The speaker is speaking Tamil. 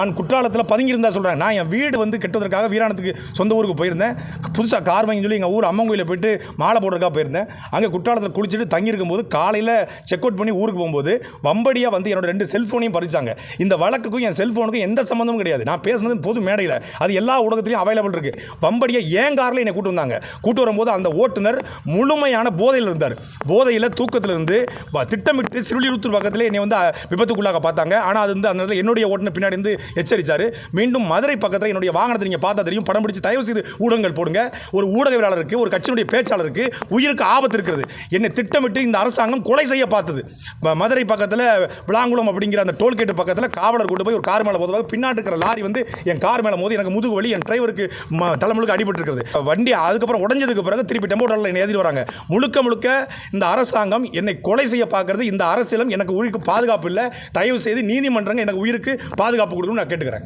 நான் குற்றாலத்தில் பதுங்கியிருந்தா சொல்கிறேன் நான் என் வீடு வந்து கெட்டதற்காக வீராணத்துக்கு சொந்த ஊருக்கு போயிருந்தேன். புதுசாக கார் வாங்கி சொல்லி எங்கள் ஊர் அம்மன் கோயிலில் போயிட்டு மாலை போடுறதுக்காக போயிருந்தேன். அங்கே குற்றாலத்தில் குளிச்சுட்டு தங்கியிருக்கும் போது காலையில் செக் அவுட் பண்ணி ஊருக்கு போகும்போது வம்படியாக வந்து என்னோட ரெண்டு செல்ஃபோனையும் பறிச்சாங்க. இந்த வழக்குக்கும் என் செல்ஃபோனுக்கும் எந்த சம்மந்தமும் கிடையாது. நான் பேசுனது பொது மேடையில். அது எல்லா ஊடகத்திலையும் அவைலபிள் இருக்குது வம்படியாக ஏன் காரில் என்னை கூட்டு வந்தாங்க? கூட்டு வரும்போது அந்த ஓட்டுநர் முழுமையான போதையில் இருந்தார். போதையில் தூக்கத்தில் இருந்து வ- திட்டமிட்டு சிறுலிருத்தூர் பக்கத்தில் என்னை வந்து விபத்துக்குள்ளாக பார்த்தாங்க. ஆனால் அது வந்து அந்த நேரத்தில் என்னுடைய ஓட்டுநர் பின்னாடி இருந்து எச்சரித்தார் மீண்டும் மதுரை பக்கத்தில் என்னுடைய வாகனத்தை நீங்கள் பார்த்தா தெரியும். படம் பிடிச்சி தயவு செய்து ஊடகங்கள் போடுங்க. ஒரு ஊடகவியலாளருக்கு ஒரு கட்சியினுடைய பேச்சாளருக்கு உயிருக்கு ஆபத்து இருக்கிறது என்னை திட்டமிட்டு இந்த அரசாங்கம் கொலை செய்ய பார்த்தது. ம- மதுரை பக்கத்தில் விளாங்குளம் அப்படிங்கிற அந்த டோல்கேட்டு பக்கத்தில் காவலர் கொண்டு போய் ஒரு கார் மேலே போதுவாக பின்னாடி இருக்கிற லாரி வந்து என் கார் மேலே மோதி எனக்கு முதுகு வலி என் டிரைவருக்கு ம தலைமுழுக்கு அடிபட்டு இருக்கிறது வண்டி அதுக்கப்புறம் உடஞ்சதுக்கு பிறகு திருப்பி டெம்போ டிராவலில் என்னை வராங்க. முழுக்க முழுக்க இந்த அரசாங்கம் என்னை கொலை செய்ய பார்க்கறது. இந்த அரசியலும் எனக்கு உயிருக்கு பாதுகாப்பு இல்லை. தயவு செய்து நீதிமன்றங்கள் எனக்கு உயிருக்கு பாதுகாப்பு கொடுக்கணும் நான் கேட்டுக்கிறேன்